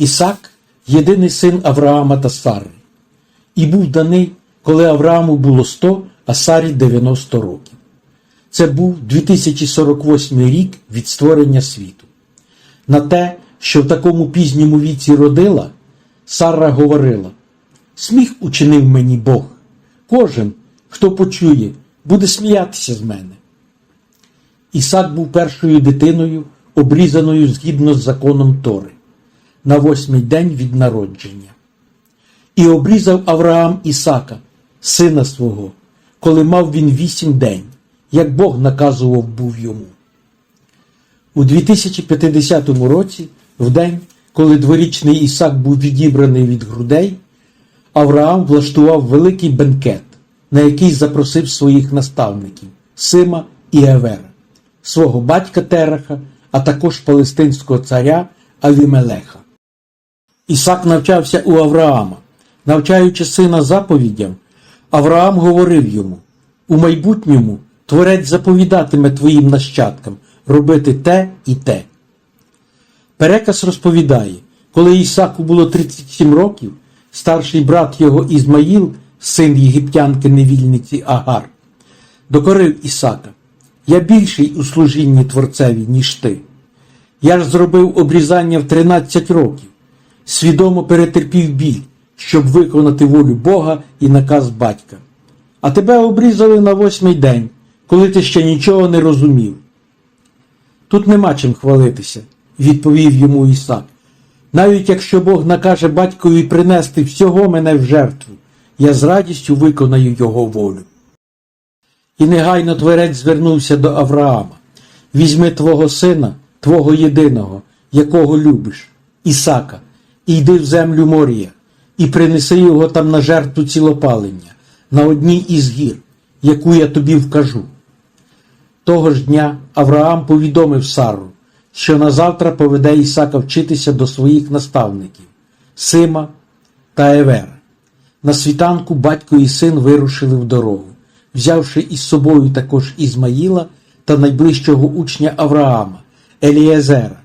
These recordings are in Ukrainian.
Ісак єдиний син Авраама та Сари, і був даний, коли Аврааму було 100, а Сарі 90 років. Це був 2048 рік від створення світу. На те, що в такому пізньому віці родила, Сара говорила: Сміх учинив мені Бог. Кожен, хто почує, буде сміятися з мене. Ісак був першою дитиною, обрізаною згідно з законом Тори, на восьмий день від народження. І обрізав Авраам Ісака, сина свого, коли мав він вісім день, як Бог наказував був йому. У 2050 році, в день, коли дворічний Ісак був відібраний від грудей, Авраам влаштував великий бенкет, на який запросив своїх наставників Сима і Евера, свого батька Тераха, а також палестинського царя Авімелеха. Ісак навчався у Авраама. Навчаючи сина заповідям, Авраам говорив йому: у майбутньому творець заповідатиме твоїм нащадкам робити те і те. Переказ розповідає, коли Ісаку було 37 років, старший брат його Ізмаїл, син єгиптянки невільниці Агар, докорив Ісака. Я більший у служінні Творцеві, ніж ти. Я ж зробив обрізання в 13 років, свідомо перетерпів біль, щоб виконати волю Бога і наказ батька. А тебе обрізали на восьмий день, коли ти ще нічого не розумів. Тут нема чим хвалитися, відповів йому Ісак. Навіть якщо Бог накаже батькові принести всього мене в жертву, я з радістю виконаю його волю. І негайно творець звернувся до Авраама. Візьми твого сина, твого єдиного, якого любиш, Ісака, йди в землю Морія, і принеси його там на жертву цілопалення, на одній із гір, яку я тобі вкажу. Того ж дня Авраам повідомив Сару, що назавтра поведе Ісака вчитися до своїх наставників Сима та Евера. На світанку батько і син вирушили в дорогу, взявши із собою також Ізмаїла та найближчого учня Авраама Елієзера.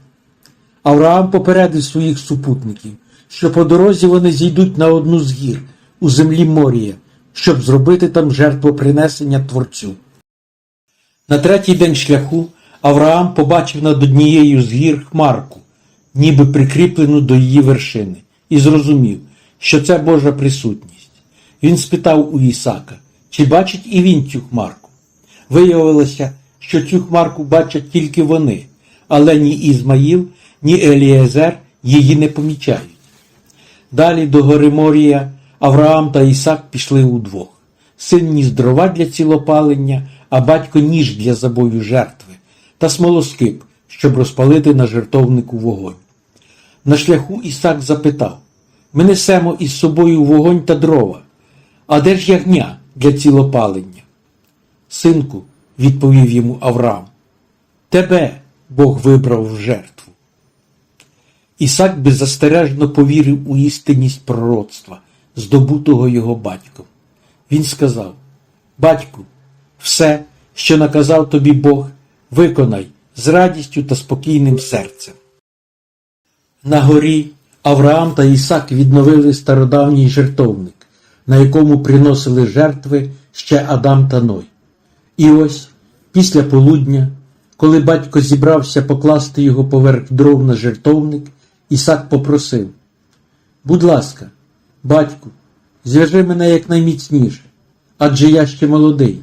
Авраам попередив своїх супутників, що по дорозі вони зійдуть на одну з гір у землі Морія, щоб зробити там жертвопринесення Творцю. На третій день шляху Авраам побачив над однією з гір хмарку, ніби прикріплену до її вершини, і зрозумів, що це Божа присутність. Він спитав у Ісака, чи бачить і він цю хмарку. Виявилося, що цю хмарку бачать тільки вони, але ні Ізмаїл, ні Елієзер її не помічають. Далі до гори Морія Авраам та Ісак пішли удвох. Син ніс дрова для цілопалення, а батько ніж для забою жертви та смолоскип, щоб розпалити на жертовнику вогонь. На шляху Ісак запитав Ми несемо із собою вогонь та дрова, а де ж ягня для цілопалення? Синку, відповів йому Авраам, тебе Бог вибрав в жертву. Ісак беззастережно повірив у істинність пророцтва, здобутого його батьком. Він сказав: Батьку, все, що наказав тобі Бог, виконай з радістю та спокійним серцем. На горі Авраам та Ісак відновили стародавній жертовник, на якому приносили жертви ще Адам та Ной. І ось, після полудня, коли батько зібрався покласти його поверх дров на жертовник, Ісак попросив Будь ласка, батьку, зв'яжи мене якнайміцніше, адже я ще молодий,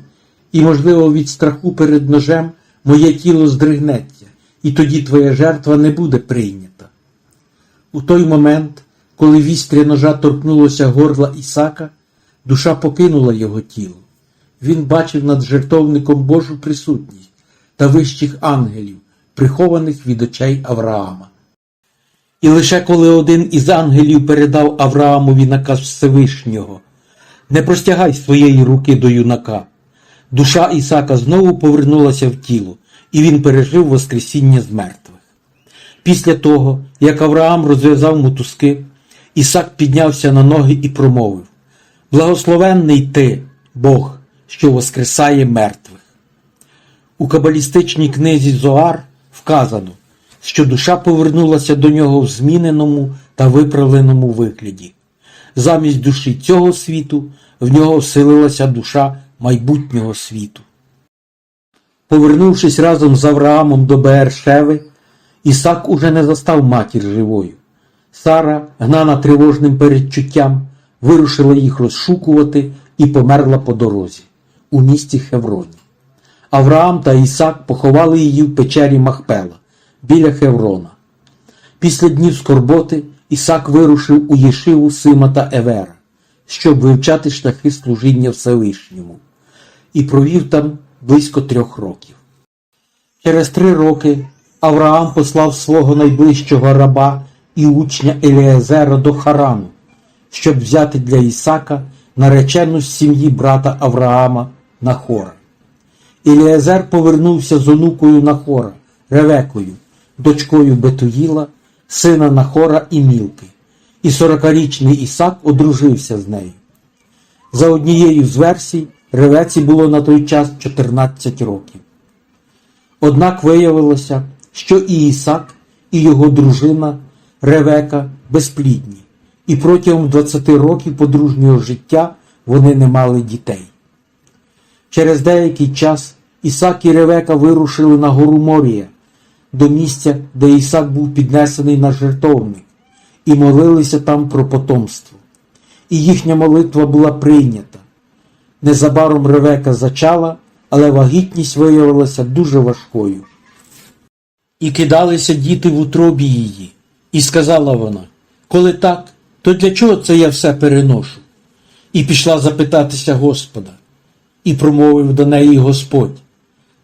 і, можливо, від страху перед ножем моє тіло здригнеться, і тоді твоя жертва не буде прийнята. У той момент, коли вістря ножа торкнулося горла Ісака, душа покинула його тіло. Він бачив над жертовником Божу присутність та вищих ангелів, прихованих від очей Авраама. І лише коли один із ангелів передав Авраамові наказ Всевишнього не простягай своєї руки до юнака. Душа Ісака знову повернулася в тіло, і він пережив Воскресіння з мертвих. Після того, як Авраам розв'язав мотузки, Ісак піднявся на ноги і промовив Благословенний ти, Бог, що воскресає мертвих. У кабалістичній книзі Зоар вказано, що душа повернулася до нього в зміненому та виправленому вигляді. Замість душі цього світу в нього вселилася душа майбутнього світу. Повернувшись разом з Авраамом до Бершеви, Ісак уже не застав матір живою. Сара, гнана тривожним передчуттям, вирушила їх розшукувати і померла по дорозі у місті Хевроні. Авраам та Ісак поховали її в печері Махпела біля Хеврона. Після днів скорботи Ісак вирушив у Єшиву Сима та Евера, щоб вивчати шляхи служіння Всевишньому, і провів там близько трьох років. Через три роки Авраам послав свого найближчого раба і учня Еліезера до Харану, щоб взяти для Ісака наречену з сім'ї брата Авраама Нахора. Еліезер повернувся з онукою Нахора, Ревекою, дочкою Бетуїла, сина Нахора і Мілки, і сорокарічний Ісак одружився з нею. За однією з версій, Ревеці було на той час 14 років. Однак виявилося, що і Ісак, і його дружина Ревека безплідні, і протягом 20 років подружнього життя вони не мали дітей. Через деякий час Ісак і Ревека вирушили на гору Морія, до місця, де Ісак був піднесений на жертовник, і молилися там про потомство. І їхня молитва була прийнята. Незабаром Ревека зачала, але вагітність виявилася дуже важкою. І кидалися діти в утробі її. І сказала вона, коли так, то для чого це я все переношу? І пішла запитатися Господа. І промовив до неї Господь,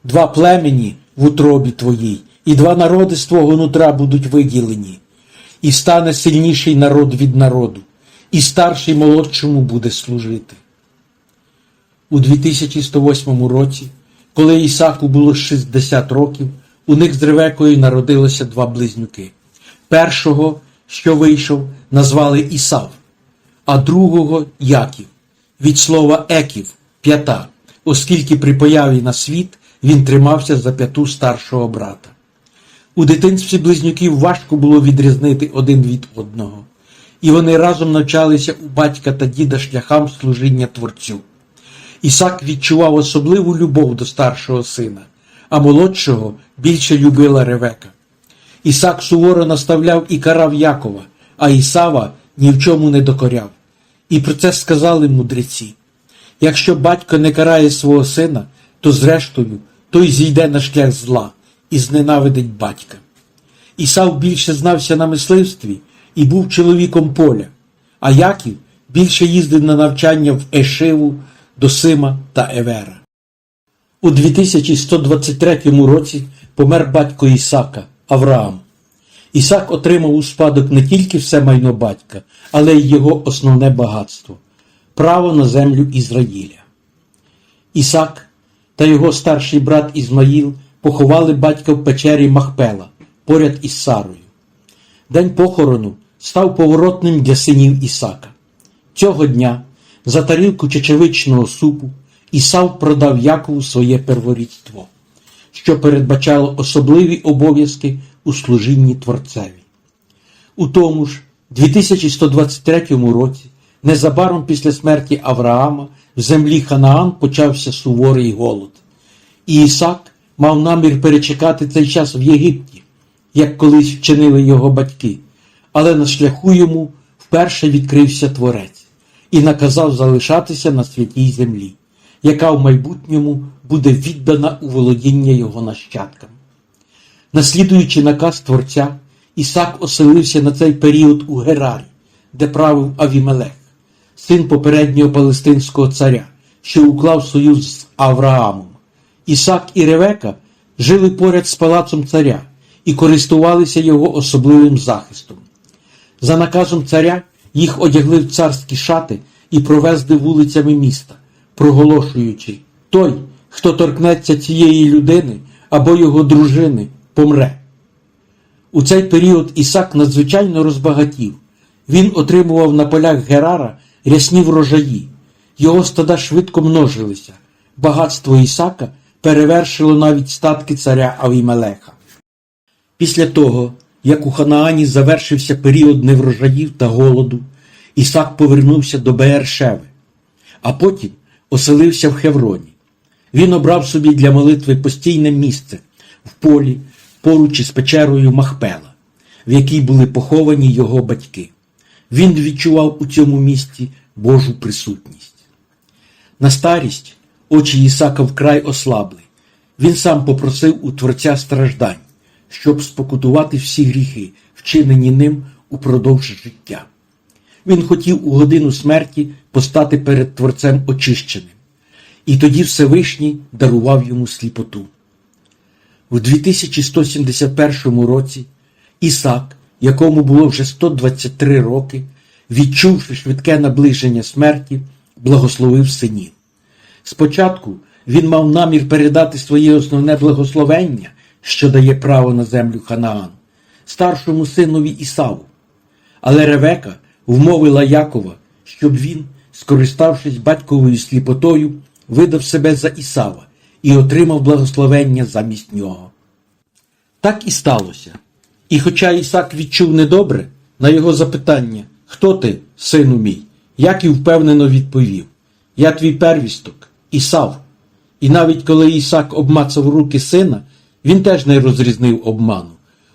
два племені в утробі твоїй, і два народи з твого нутра будуть виділені, і стане сильніший народ від народу, і старший молодшому буде служити. У 2108 році, коли Ісаку було 60 років, у них з Ревекою народилося два близнюки. Першого, що вийшов, назвали Ісав, а другого Яків, від слова еків п'ята, оскільки при появі на світ він тримався за п'яту старшого брата. У дитинстві близнюків важко було відрізнити один від одного, і вони разом навчалися у батька та діда шляхам служіння Творцю. Ісак відчував особливу любов до старшого сина, а молодшого більше любила Ревека. Ісак суворо наставляв і карав Якова, а Ісава ні в чому не докоряв. І про це сказали мудреці. Якщо батько не карає свого сина, то зрештою той зійде на шлях зла і зненавидить батька. Ісав більше знався на мисливстві і був чоловіком поля, а Яків більше їздив на навчання в Ешиву, до Сима та Евера. У 2123 році помер батько Ісака, Авраам. Ісак отримав у спадок не тільки все майно батька, але й його основне багатство право на землю Ізраїля. Ісак та його старший брат Ізмаїл поховали батька в печері Махпела поряд із Сарою. День похорону став поворотним для синів Ісака. Цього дня за тарілку чечевичного супу Ісав продав Якову своє перворідство, що передбачало особливі обов'язки у служінні Творцеві. У тому ж 2123 році, незабаром після смерті Авраама, в землі Ханаан почався суворий голод. І Ісак мав намір перечекати цей час в Єгипті, як колись вчинили його батьки, але на шляху йому вперше відкрився Творець і наказав залишатися на святій землі, яка в майбутньому буде віддана у володіння його нащадкам. Наслідуючи наказ Творця, Ісак оселився на цей період у Герарі, де правив Авімелех, син попереднього палестинського царя, що уклав союз з Авраамом. Ісак і Ревека жили поряд з палацом царя і користувалися його особливим захистом. За наказом царя їх одягли в царські шати і провезли вулицями міста, проголошуючи той, хто торкнеться цієї людини або його дружини, помре. У цей період Ісак надзвичайно розбагатів. Він отримував на полях Герара рясні врожаї, його стада швидко множилися. Багатство Ісака перевершило навіть статки царя Авімелеха. Після того, як у Ханаані завершився період неврожаїв та голоду, Ісак повернувся до Беершеви, а потім оселився в Хевроні. Він обрав собі для молитви постійне місце в полі поруч із печерою Махпела, в якій були поховані його батьки. Він відчував у цьому місці Божу присутність. На старість очі Ісака вкрай ослабли. Він сам попросив у Творця страждань, щоб спокутувати всі гріхи, вчинені ним упродовж життя. Він хотів у годину смерті постати перед Творцем очищеним, і тоді Всевишній дарував йому сліпоту. У 2171 році Ісак, якому було вже 123 роки, відчувши швидке наближення смерті, благословив синів. Спочатку він мав намір передати своє основне благословення, що дає право на землю Ханаану, старшому синові Ісаву. Але Ревека вмовила Якова, щоб він, скориставшись батьковою сліпотою, видав себе за Ісава і отримав благословення замість нього. Так і сталося. І хоча Ісак відчув недобре, на його запитання, хто ти, сину мій, Яків впевнено відповів: Я твій первісток, Ісав. І навіть коли Ісак обмацав руки сина, він теж не розрізнив обману,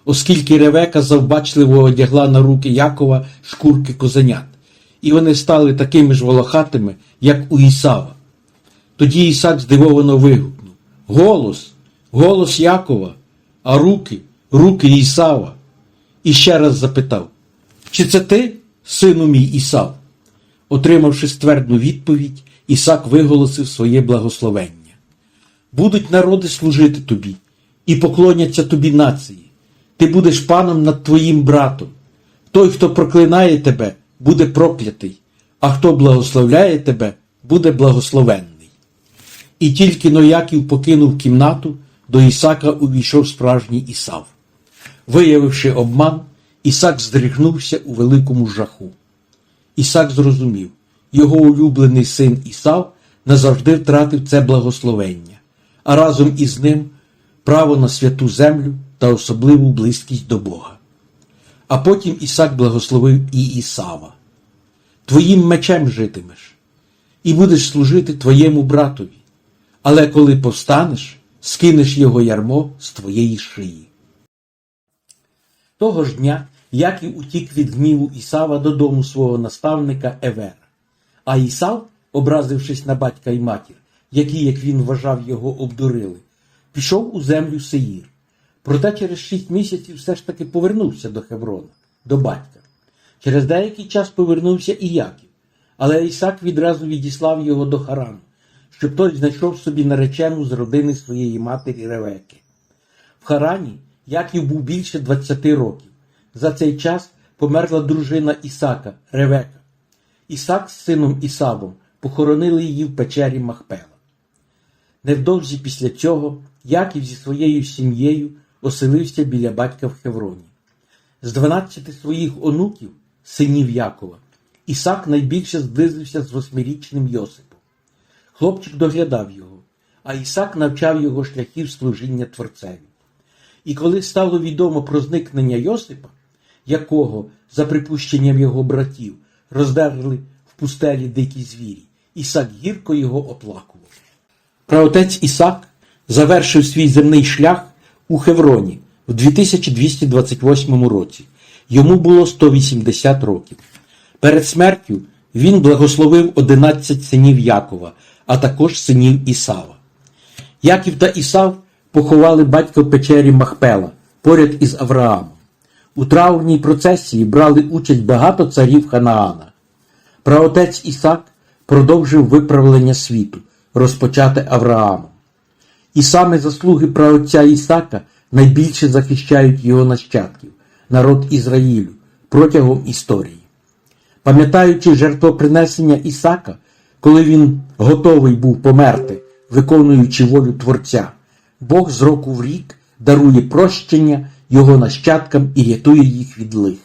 оскільки Ревека завбачливо одягла на руки Якова шкурки козенят, і вони стали такими ж волохатими, як у Ісава. Тоді Ісак здивовано вигукнув: Голос, голос Якова, а руки, руки Ісава. І ще раз запитав: Чи це ти, сину мій Ісав? Отримавши ствердну відповідь, Ісак виголосив своє благословення. Будуть народи служити тобі і поклоняться тобі нації. Ти будеш паном над твоїм братом. Той, хто проклинає тебе, буде проклятий, а хто благословляє тебе, буде благословенний. І тільки Нояків покинув кімнату, до Ісака увійшов справжній Ісав. Виявивши обман, Ісак здригнувся у великому жаху. Ісак зрозумів, його улюблений син Ісав назавжди втратив це благословення, а разом із ним право на святу землю та особливу близькість до Бога. А потім Ісак благословив і Ісава. Твоїм мечем житимеш, і будеш служити твоєму братові, але коли повстанеш, скинеш його ярмо з твоєї шиї. Того ж дня Яків утік від гніву Ісава додому свого наставника Евера. А Ісав, образившись на батька й матір, які, як він вважав, його обдурили, пішов у землю Сеїр. Проте через шість місяців все ж таки повернувся до Хеврона, до батька. Через деякий час повернувся і Яків, але Ісак відразу відіслав його до Харану, щоб той знайшов собі наречену з родини своєї матері Ревеки. В Харані Яків був більше 20 років. За цей час померла дружина Ісака, Ревека. Ісак з сином Ісавом похоронили її в печері Махпела. Невдовзі після цього Яків зі своєю сім'єю оселився біля батька в Хевроні. З дванадцяти своїх онуків, синів Якова, Ісак найбільше зблизився з восьмирічним Йосипом. Хлопчик доглядав його, а Ісак навчав його шляхів служіння Творцеві. І коли стало відомо про зникнення Йосипа, якого, за припущенням його братів, роздерли в пустелі дикі звірі, Ісак гірко його оплакував. Праотець Ісак завершив свій земний шлях у Хевроні в 2228 році. Йому було 180 років. Перед смертю він благословив 11 синів Якова, а також синів Ісава. Яків та Ісав поховали батька в печері Махпела поряд із Авраамом. У траурній процесії брали участь багато царів Ханаана. Праотець Ісак продовжив виправлення світу, розпочате Авраамом. І саме заслуги праотця Ісака найбільше захищають його нащадків, народ Ізраїлю, протягом історії. Пам'ятаючи жертвопринесення Ісака, коли він готовий був померти, виконуючи волю Творця, Бог з року в рік дарує прощення його нащадкам і рятує їх від лих.